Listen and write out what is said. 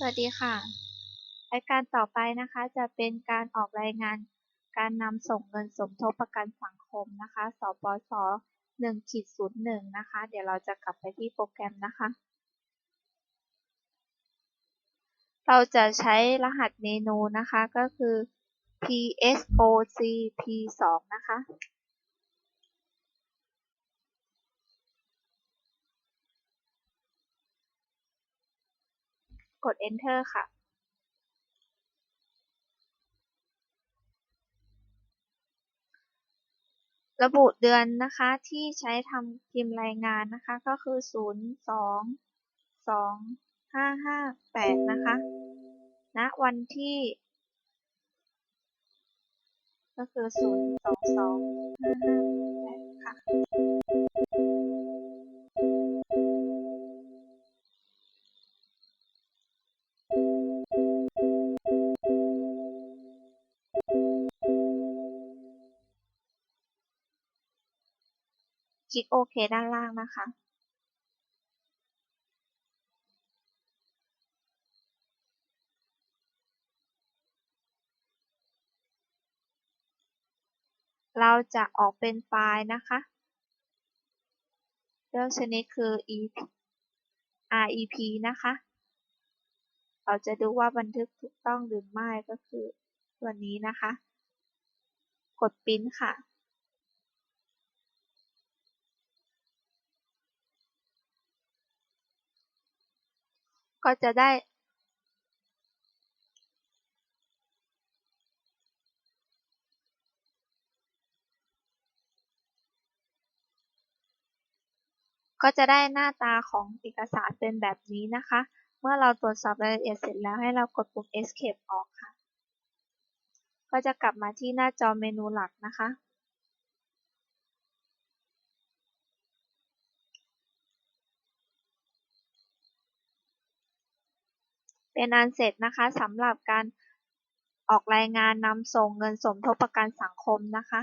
สวัสดีค่ะ รายการต่อไปนะคะจะเป็นการออกรายงานการนำส่งเงินสมทบประกันสังคมนะคะ สปส1ขีด01 นะคะ เดี๋ยวเราจะกลับไปที่โปรแกรมนะคะ เราจะใช้รหัสเมนูนะคะก็คือ PSOCP2 นะคะ กด enter ค่ะระบุเดือนนะคะที่ใช้ทำพิมพ์รายงานนะคะก็คือ 0 2 2 5 5 8 นะคะณวันที่ ก็คือ 0 2 2 5 5 คลิกโอเคด้านล่างนะคะ เราจะออกเป็นไฟล์นะคะเลือกชนิดคือ REP นะคะ เราจะดูว่าบันทึกถูกต้องหรือไม่ก็คือตัวนี้นะคะ กดปิ้นค่ะ ก็จะได้ก็จะได้หน้าตาของเอกสารเป็นแบบนี้นะคะ เมื่อเราตรวจสอบรายละเอียดเสร็จแล้วให้เรากดปุ่ม Escape ออกค่ะ ก็จะกลับมาที่หน้าจอเมนูหลักนะคะ เป็นอันเสร็จนะคะสำหรับการออกรายงานนำส่งเงินสมทบประกันสังคมนะคะ